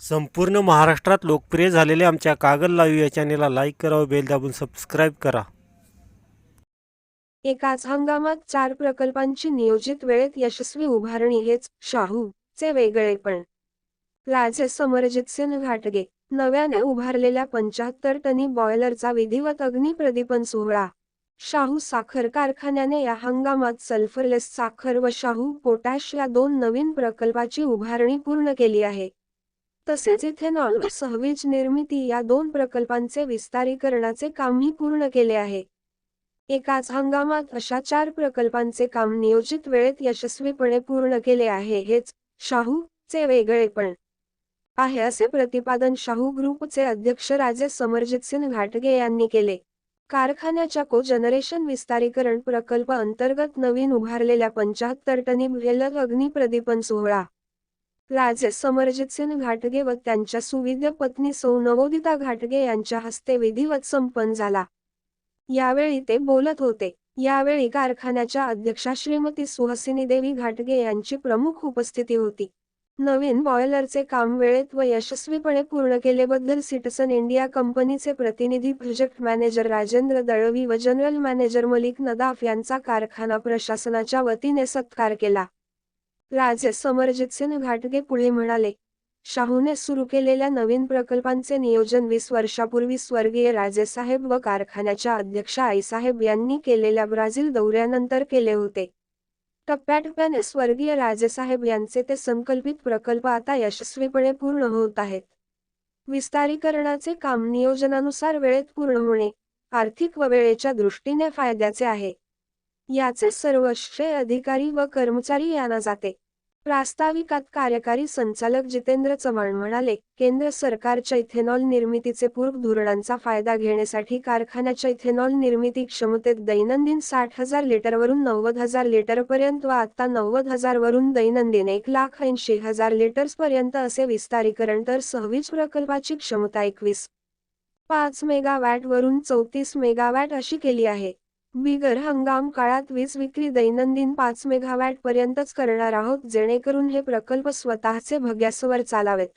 संपूर्ण महाराष्ट्रात लोकप्रिय झालेल्या आमच्या कागद लाईव्ह या चॅनेलला लाईक करा व बेल दाबून सबस्क्राईब करा. एकाच हंगामात चार प्रकल्पांची नियोजित वेळेत यशस्वी उभारणी हेच शाहू चे वेगळेपण राजे समरजितसिंह घाटगे नव्याने उभारलेल्या पंच्याहत्तर टनी बॉयलरचा विधिवत अग्निप्रदीपन सोहळा. शाहू साखर कारखान्याने या हंगामात सल्फरलेस साखर व शाहू पोटॅश या दोन नवीन प्रकल्पाची उभारणी पूर्ण केली आहे. तसेच इथेनॉल व सहवीज निर्मिती या दोन प्रकल्पांचे विस्तारीकरणाचे कामही पूर्ण केले आहे. एकाच हंगामात अशा चार प्रकल्पांचे काम नियोजित वेळेत यशस्वीपणे पूर्ण केले आहे हेच शाहू चे वेगळेपण आहे असे प्रतिपादन शाहू ग्रुपचे अध्यक्ष राजे समरजितसिंह घाटगे यांनी केले. कारखान्याच्या को जनरेशन विस्तारीकरण प्रकल्प अंतर्गत नवीन उभारलेल्या पंच्याहत्तर टनी भेलक अग्निप्रदीपन सोहळा राजे समरजितसिंह घाटगे व त्यांच्या सुविद्य पत्नी सौ नवोदिता घाटगे यांच्या हस्ते विधिवत संपन्न झाला. यावेळी ते बोलत होते. यावेळी कारखान्याच्या अध्यक्षा श्रीमती सुहसिनी देवी घाटगे यांची प्रमुख उपस्थिती होती. नवीन बॉयलरचे काम वेळेत व यशस्वीपणे पूर्ण केलेबद्दल सिटसन इंडिया कंपनीचे प्रतिनिधी प्रोजेक्ट मॅनेजर राजेंद्र दळवी व जनरल मॅनेजर मलिक नदाफ यांचा कारखाना प्रशासनाच्या वतीने सत्कार केला. राजे समरजितसिंह घाटगे पुढे म्हणाले शाहूने सुरू केलेल्या नवीन प्रकल्पांचे नियोजन वीस वर्षापूर्वी स्वर्गीय राजेसाहेब व कारखान्याच्या अध्यक्षा आईसाहेब यांनी केलेल्या ब्राझील दौऱ्यानंतर केले होते. टप्प्याटप्प्याने स्वर्गीय राजेसाहेब यांचे ते संकल्पित प्रकल्प आता यशस्वीपणे पूर्ण होत आहेत. विस्तारीकरणाचे काम नियोजनानुसार वेळेत पूर्ण होणे आर्थिक व वेळेच्या दृष्टीने फायद्याचे आहे. याचे सर्व श्रेय अधिकारी व कर्मचारी यांना जाते. प्रास्ताविकात कार्यकारी संचालक जितेंद्र चव्हाण म्हणाले केंद्र सरकारच्या इथेनॉल निर्मितीचे पूर्व धोरणांचा फायदा घेण्यासाठी कारखान्याच्या इथेनॉल निर्मिती क्षमतेत दैनंदिन साठ हजार लिटरवरून नव्वद हजार लिटरपर्यंत व आता नव्वद हजार वरून दैनंदिन एक लाख ऐंशी हजार लिटर्सपर्यंत असे विस्तारीकरण तर सव्वीस प्रकल्पाची क्षमता एकवीस पाच मेगावॅट वरून चौतीस मेगावॅट अशी केली आहे. बिगर हंगाम काळात वीज विक्री दैनंदिन पाच मेगावॅट पर्यंतच करणार आहोत जेणेकरून हे प्रकल्प स्वतःचे भग्यासवर चालावेत.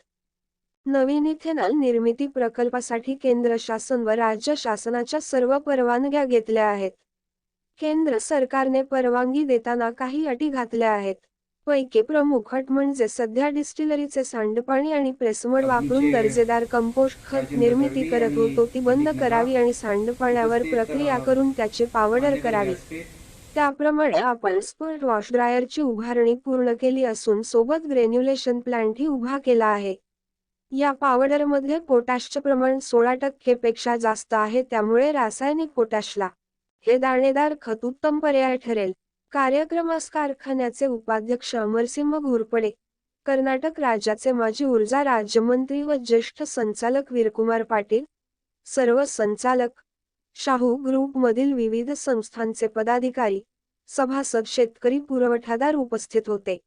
नवीन इथेनॉल निर्मिती प्रकल्पासाठी केंद्र शासन व राज्य शासनाच्या सर्व परवानग्या घेतल्या आहेत. केंद्र सरकारने परवानगी देताना काही अटी घातल्या आहेत. पैकी प्रमुख अट म्हणजे सध्या डिस्टिलरीचे सांडपाणी आणि प्रेसमड वापरून दर्जेदार कंपोस्ट खत निर्मिती करत होतो ती बंद करावी आणि सांडपाण्यावर प्रक्रिया करून त्याची पावडर करावी. त्याप्रमाणे आपण स्पर्ट वॉश ड्रायरची उभारणी पूर्ण केली असून सोबत ग्रेन्युलेशन प्लांटही उभा केला आहे. या पावडरमध्ये पोटॅशचे प्रमाण सोळा टक्केपेक्षा जास्त आहे त्यामुळे रासायनिक पोटॅशला हे दाणेदार खत उत्तम पर्याय ठरेल. कार्यक्रमास कारखान्याचे उपाध्यक्ष अमरसिंह घोरपडे कर्नाटक राज्याचे माजी ऊर्जा राज्यमंत्री व ज्येष्ठ संचालक वीरकुमार पाटील सर्व संचालक शाहू ग्रुपमधील विविध संस्थांचे पदाधिकारी सभासद शेतकरी पुरवठादार उपस्थित होते.